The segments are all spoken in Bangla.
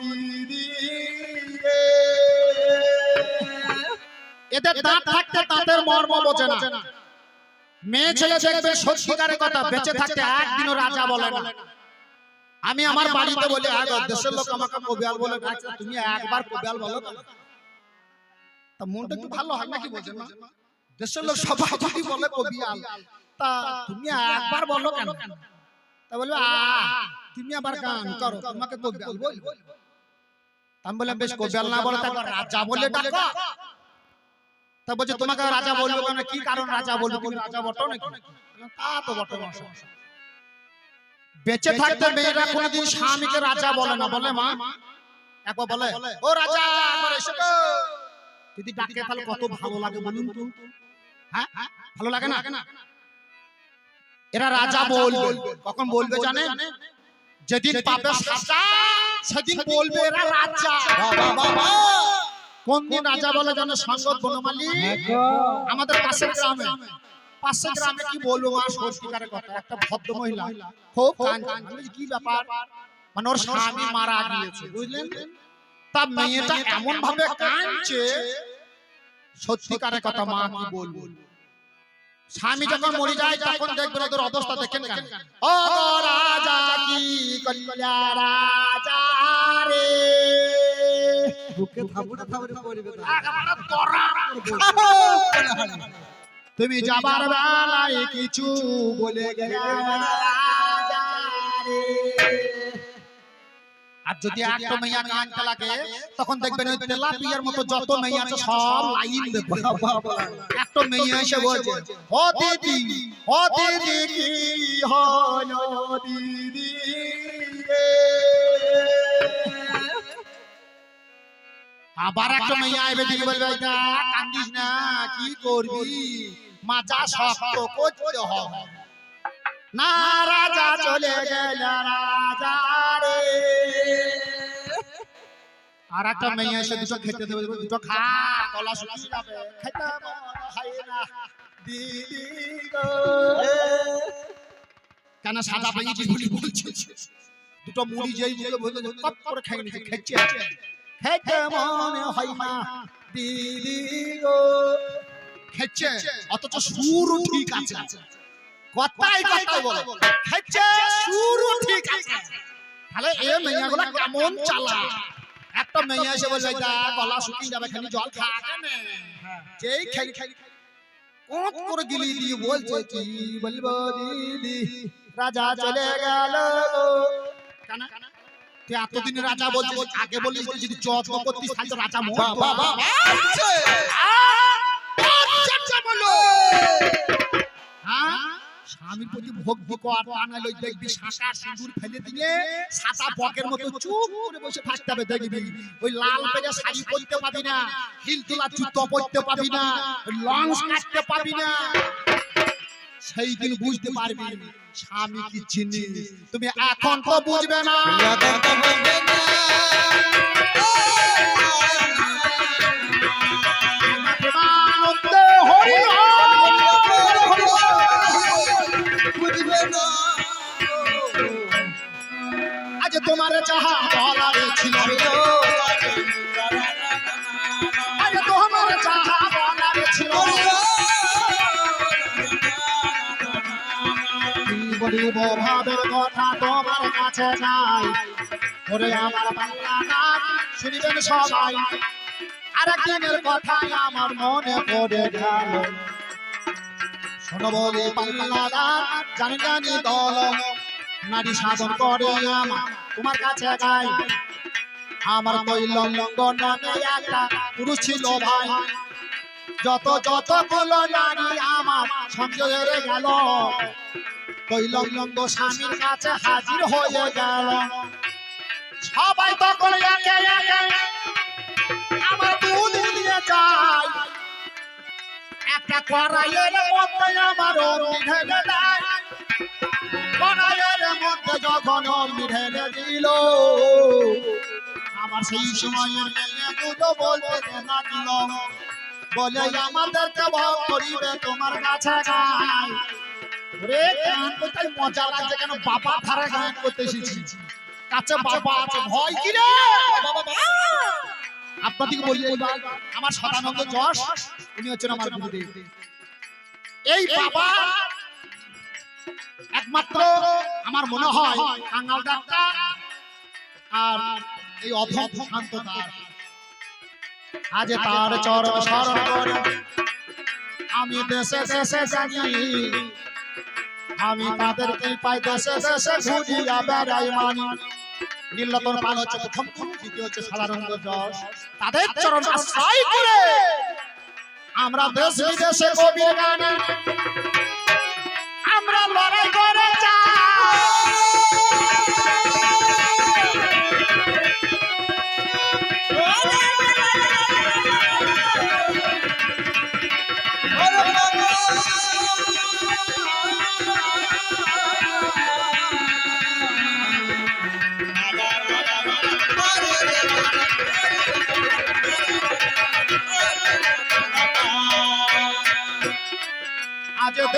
দিদি এদের দাঁত থাকতে দাঁতের মর্ম বোঝে না। মেয়ে ছেলে সত্যিকারের কথা, বেঁচে থাকতে একদিনও রাজা বলে না। আমি আমার বাড়িতে বলি দেশের লোক আমাকে কবিয়াল বলে তুমি একবার কবিয়াল বলো তা মনটা একটু ভালো হয় নাকি বোঝে না দেশের লোক সবাই বলে কবিয়াল, তা তুমি একবার বলো কেন? তা বলবে আ তুমি আবার গান করো তোমাকে কবিয়াল বলব আমি বললাম বেশ কবিয়াল না বলে তারপর রাজা বলে ডাকো? তা বলছে তোমাকে রাজা বলব কেন কি কারণ রাজা বলব? তুমি রাজা বটো নাকি তা তো বটো মশাই বেঁচে থাকতে মেয়েরা কোনোদিন স্বামীকে রাজা বলে না বলে মা? একবার বলে ও রাজা এসো যদি ডাকে তাহলে কত ভালো লাগে বলুন তো? হ্যাঁ? ভালো লাগে না? এরা রাজা বলবে। কখন বলবে জানেন? যেদিন পাবে সাজা সেদিন বলবে এরা রাজা। কোন দিন রাজা বলে জানে সঙ্গত বনমালী? আমাদের পাশের গ্রামে। পাশের গ্রামে কি বলব মা সত্যিকারের কথা। একটা ভদ্র মহিলা। খুব কি ব্যাপার? মানে ওর স্বামী মারা গিয়েছে। বুঝলেন? তা মেয়েটা এমন ভাবে কাঁদছে সত্যিকারের কথা মা কি বলব? স্বামী যখন মরে যায় তখন দেখবেন ওদের অবস্থা দেখেন কেন ও রাজা কি কল্যা রাজা রে বুকে থাবড়ে থাবড়ে পড়বে না। একেবারে তরা। তুমি যাবার বেলায় কিছু বলে গেলে রাজা রে। আর যদি একটা মেয়া কানতে লাগে তখন দেখবেন ওই তেলাপিয়ার মতো যত মেয়ে আছে সব লাইন দেবে। একটা মেয়ে এসে বলছে ও দিদি ও দিদি কি হলো দিদি আবার একটা মেয়ে আইবে দিদি বলবে "এইটা কান্দিস না কি করবি? মাজা শক্ত করতে হবে। না রাজা চলে গেল রাজা রে আর একটা মেয়ে এসে দুটো খেতে দেবে দুটো খা গলা শুকিয়ে যাবে। খেতে মন না। দিদি গো। কেন সাদা পেয়েছি বলি বলছে? দুটো মুড়ি যেই মুখে বলে কপ করে খেয়ে নিচ্ছে খেচ্ছে খেতে মনে হয় না। দিদি গো। খেচ্ছে অথচ সুর ঠিক আছে। কথাই কথা বলে। খেচ্ছে সুর ঠিক আছে। তাহলে এ মেয়াগুলা কেমন চালা? একটা মেয়ে এসে বলবে যা গলা শুকিয়ে যাবে খালি জল খা কেন যেই খেলি খেলি কোট করে গিলি দিয়ে বলছে কি বলব দিদি রাজা চলে গেল। কেন? তুই এতদিন রাজা বলছিস আগে বলিস যদি যত্ন করতিস তাহলে তো রাজা মরতো। হ্যাঁ? স্বামীর প্রতি ভক্তি কর, তা দেখবি শাঁসা সিঁদুর ফেলে দিয়ে বকের মতো চুপ করে বসে থাকতে হবে, দেখবি? ওই লাল পেরে শাড়ি পরতে পাবি না, হিল তোলা জুতো পরতে পাবি না, লঞ্চ কাটতে পাবি না। সেই দিন বুঝতে পারবি, স্বামী কি জিনিস, তুমি এখন তো বুঝবে না। প্রেমানন্দে ভাবের কথা তোমার কাছে ওরে আমার শুনিবেন সবাই আর একদিনের কথাই আমার মনে পড়ে গেল শোনো বলি জানি জানি দল নারী সাধন করে আমার তোমার কাছে গাই আমার কৈলঙ্গ নামে ছিল ভাই। যত যতগুলো নারী, আমার সংযোগের গেল। কৈলঙ্গ স্বামীর কাছে হাজির হয়ে গেল। সবাই তখন একে একে আমার দুধ নিয়ে একটা কড়াইয়ের মধ্যে আমার ঢেলে দেয়। কড়াইয়ের মধ্যে যখন ঢেলে দিল আমার সেই সময়ের মেয়েগুলো বলতে না দিল বলে আমাদেরকে ভোগ করিবে তোমার কাছে ওরে গান মজা লাগছে কেন? বাবা ধারে গান করতে এসেছি। কাছে বাবা আছে ভয় কি রে? বাবা। আপনাদেরকে বলি এইবার আমার সদানন্দ যশ উনি হচ্ছেন আমার গুরুদেব। এই বাবা একমাত্র আমার মনে হয় কাঙ্গাল ডাক্তার। আর এই শান্ত দাস আজ তার চরণ শরণ আমি দেশে দেশে জানি। আমি তাদেরকে পাই দেশে দেশে ঘুরিয়া বেড়াই মানি। নীলতর পাল হচ্ছে প্রথম দ্বিতীয় হচ্ছে সাধারণ যশ তাদের চরণ আশ্রয় করে। আমরা দেশ বিদেশে কবির গানে আমরা লড়াই করে আজ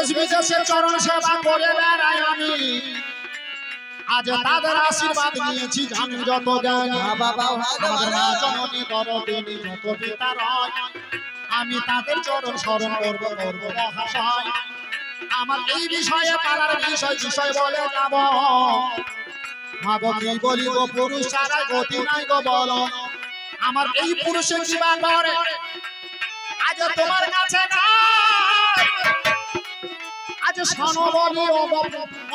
দেশ বিদেশে চরণ সেবা করে বেড়াই আমি। আজ তাদের আশীর্বাদ নিয়েছি জানি যত জ্ঞানী। আমি তাদের চরণ স্মরণ করব করব আমার এই বিষয়ে পালার বিষয় বিষয় বলে যাব। মাগো, কি বলিব পুরুষ ছাড়া গতি নাই গো বলো। আমার এই পুরুষে জীবা করে। আজ তোমার কাছে নাই। আজ শোনো বলি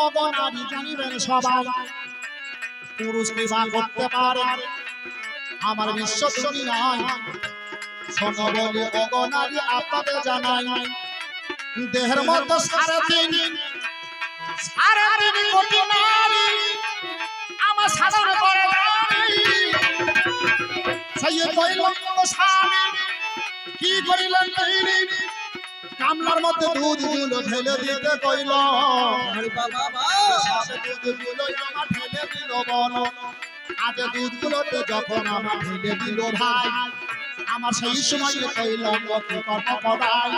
অগনারী জানিবেন সবাই। পুরুষ বিবাহ করতে পারে। আমার বিশ্ব দুনিয়ায় শোনো বলি অগনারী জানাই। দেহের তিন কোটি নারী আমার সাধন করে কইল কি করিলেন কামলার মধ্যে দুধগুলো ঢেলে দিতে কইল। ঢেলে দিল বলো আজ দুধ গুলোতে যখন আমার ঢেলে দিল ভাই আমার সেই সময় কইল কি কর্ম করাই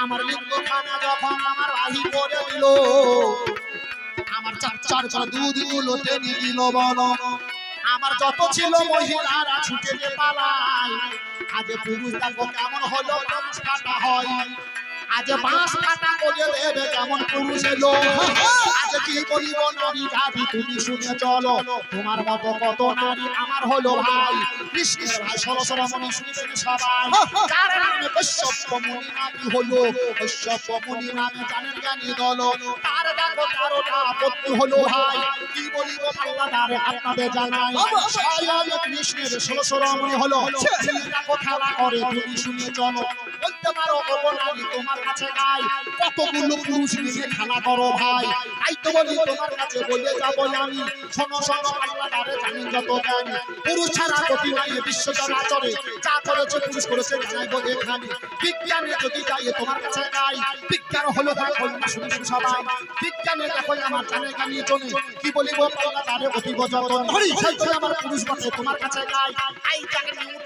আমার লিঙ্গ খানা যখন আমার রাহি করে দিল আমার চার চার করে দুধগুলো টেনে দিল বলো আমার যত ছিল মহিলারা ছুটে পালায় আজ পুরুষ দেখো কেমন হলো কাটা হয়। আজ বাঁশ কাটা করে দেবে কেমন পুরুষ লোক কি বলিব নারী তুমি শুনে চলো। তোমার মতো কত নারী আমার হলো ভাই। কৃষ্ণের ভাই সরসর মনে সবাই। নামে কশ্যপ মুনি নামই হলো? কশ্যপ মুনি নামে জানেন জ্ঞানী দল। তার দেখো তেরোটা আপত্তি হলো ভাই। কি বলিব আল্লাহ তারে আপনাদের জানাই। স্বয়ং কৃষ্ণের সরসর মনে হলো দেখো খেলা করে তুমি শুনে চলো। বলতে পারো অবনারী তোমার কাছে গাই কতগুলো পুরুষ নিয়ে খেলা করো ভাই। তাই বলি তোমার কাছে বলে যাব গতি বিশ্ব চরাচরে যা করেছে পুরুষ করেছে জানাই বলে খানি যাই তোমার কাছে গাই বিজ্ঞান হলো কন্যা সবাই। বিজ্ঞানে আমার জানে গানি চলে। কি বলিব আল্লাহ তারে সেই আমার পুরুষ বটে, তোমার কাছে জানে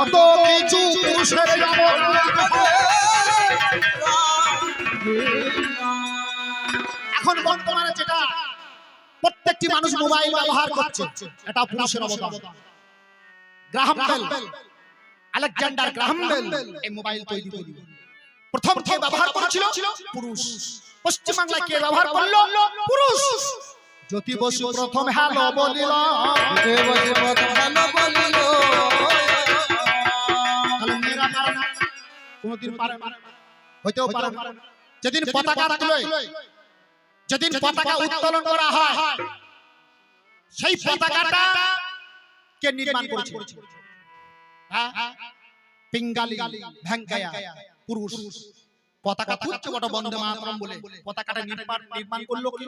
যত কিছু পুরুষের এখন বর্তমানে যেটা প্রত্যেকটি মানুষ মোবাইল ব্যবহার করছে, এটা পুরুষের অবদান। Graham Bell, Alexander Graham Bell এই মোবাইল তৈরি করি প্রথম কে ব্যবহার করেছিল? পুরুষ। পশ্চিম বাংলায় কে ব্যবহার করল? পুরুষ। জ্যোতি বসু প্রথম হ্যালো বলিল। তাহলে মেয়েরা পারে না কোনোদিন পারে হইতেও পারে যেদিন পতাকা তুলে যেদিন পতাকা উত্তোলন করা হয় সেই পতাকাটা কে নির্মাণ করেছে হ্যাঁ? পিঙ্গালি ভেঙ্কায়া পুরুষ। পতাকা তুলছে ওটা বন্দে মাতরম বলে। পতাকাটা নির্মাণ নির্মাণ করল কি?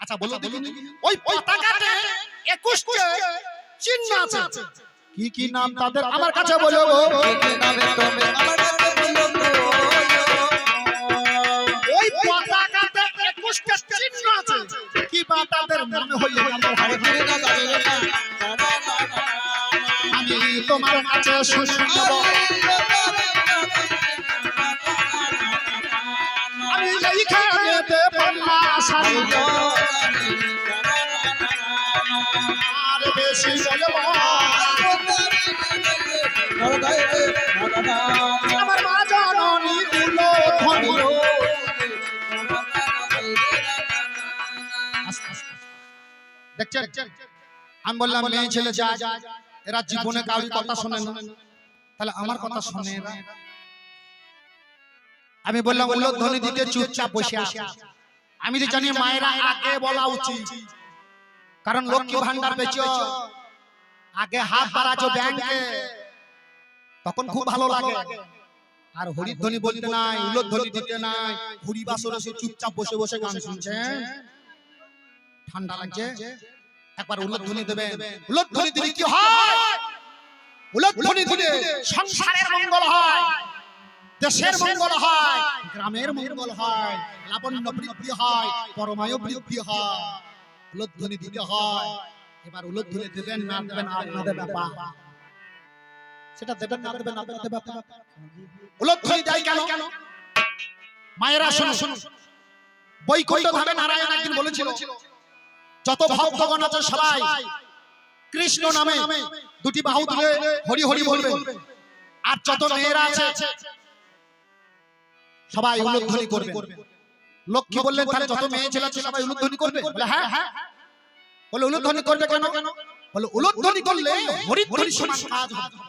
আচ্ছা বলো দেখি ওই পতাকাতে একুশটি চিহ্ন আছে। কি কি নাম তাদের? আমার কাছে বলো ওই পতাকাতে একুশটা চিহ্ন আছে। কি বা তাদের মনে হইলে আমি তোমার কাছে শুনব আমি এইখানে পাল্লা সারি আর আমি বললাম মেয়ে ছেলে যা এরা জীবনে কাউরি কথা শোনে তাহলে আমার কথা শোনে আমি বললাম উল্লোধ্বনি দিতে চুপচাপ বসে আছে। আমি তো জানি মায়েরা আগে বলা উচিত। কারণ লক্ষ্মী ভান্ডার পেয়েছ আগে হাত বাড়াছো ব্যাংকে তখন খুব ভালো লাগে। আর হরিধ্বনি বলতে নাই উল্লোধ্বনি দিতে নাই হরি বাসর এসে চুপচাপ বসে বসে গান শুনছেন ঠান্ডা লাগছে? একবার উল্লোধ্বনি দেবেন। উল্লোধ্বনি দিলে কি হয়? উল্লোধ্বনি দিলে সংসারের মঙ্গল হয়। দেশের মঙ্গল হয়। গ্রামের মঙ্গল হয়। লাবণ্য বৃদ্ধি হয়। পরমায়ু বৃদ্ধি হয়। উল্লোধ্বনি দিতে হয়। এবার উল্লোধ্বনি দেবেন না দেবেন আপনাদের ব্যাপার সেটা দেবেন না দেবেন আপনাদের ব্যাপার উল্লোধ্বনি দেয় কেন? কেন মায়েরা শুনুন। শুনুন। বৈকুণ্ঠ ধামে নারায়ণ একদিন বলেছিল। যত ভক্তগণ আছে সবাই কৃষ্ণ নামে দুটি বাহু তুলে হরি হরি বলবে। আর যত মেয়েরা আছে সবাই উলুধ্বনি করবে। লক্ষ্মী বললেন তাহলে যত মেয়ে ছেলে আছে সবাই উলুধ্বনি করবে বলে হ্যাঁ হ্যাঁ বলে উলুধ্বনি করবে কেন কেন বলে উলুধ্বনি করলে হরিধ্বনি সমান কাজ হবে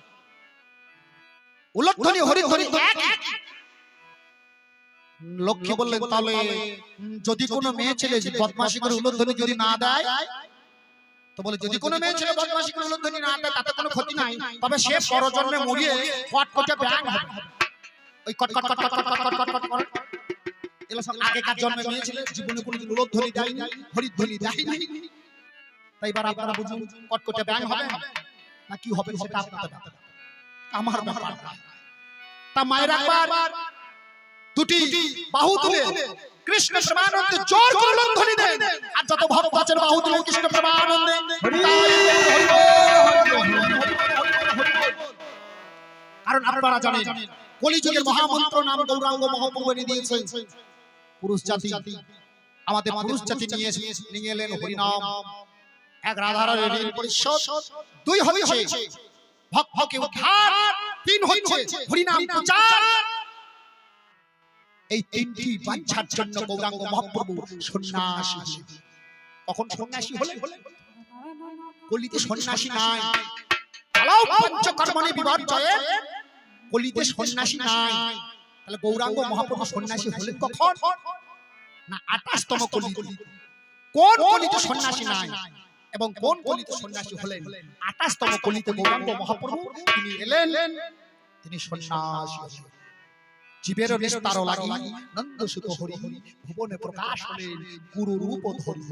উলুধ্বনি হরিধ্বনি এক লক্ষ্মী বললেন তাহলে যদি কোনো মেয়ে ছেলে বদমাশি করে উলুধ্বনি যদি না দেয় তো বলে যদি কোনো মেয়ে ছেলে বদমাশি করে উলুধ্বনি না দেয় তাতে কোনো ক্ষতি নাই তবে সে পরজন্মে মরিয়ে কটকটে ব্যাং হবে ওই কট কট কট কট সেটা কৃষ্ণ আর কারণ আপনারা জানেন কলিযুগের মহামন্ত্র নাম গৌরাঙ্গ মহাপ্রভু দিয়েছেন পুরুষ জাতি আমাদের পুরুষ জাতি নিয়ে নিয়ে এলেন হরিনাম। এক রাধারানীর ঋণ পরিশোধ দুই হচ্ছে ভক্তকে উদ্ধার। তিন হচ্ছে হরিনাম প্রচার। এই তিনটি বাঞ্ছার জন্য গৌরাঙ্গ মহাপ্রভু সন্ন্যাসী। কখন সন্ন্যাসী হলেন? কলিতে সন্ন্যাসী নাই। পালাও পঞ্চকর্মণি বিবর্জয়ে কলিতে সন্ন্যাসী নাই। তাহলে গৌরাঙ্গ মহাপ্রভু সন্ন্যাসী হলেন কখন? না আঠাশতম কলি কোন কলিতে সন্ন্যাসী নাই? এবং কোন কলিতে সন্ন্যাসী হলেন? আঠাশতম কলিতে গৌরাঙ্গ মহাপ্রভু তিনি এলেন। তিনি সন্ন্যাসী হলেন। জীবের নিস্তার লাগি নন্দ সুত হরি ভুবনে প্রকাশ হলেন গুরু রূপ ধরি।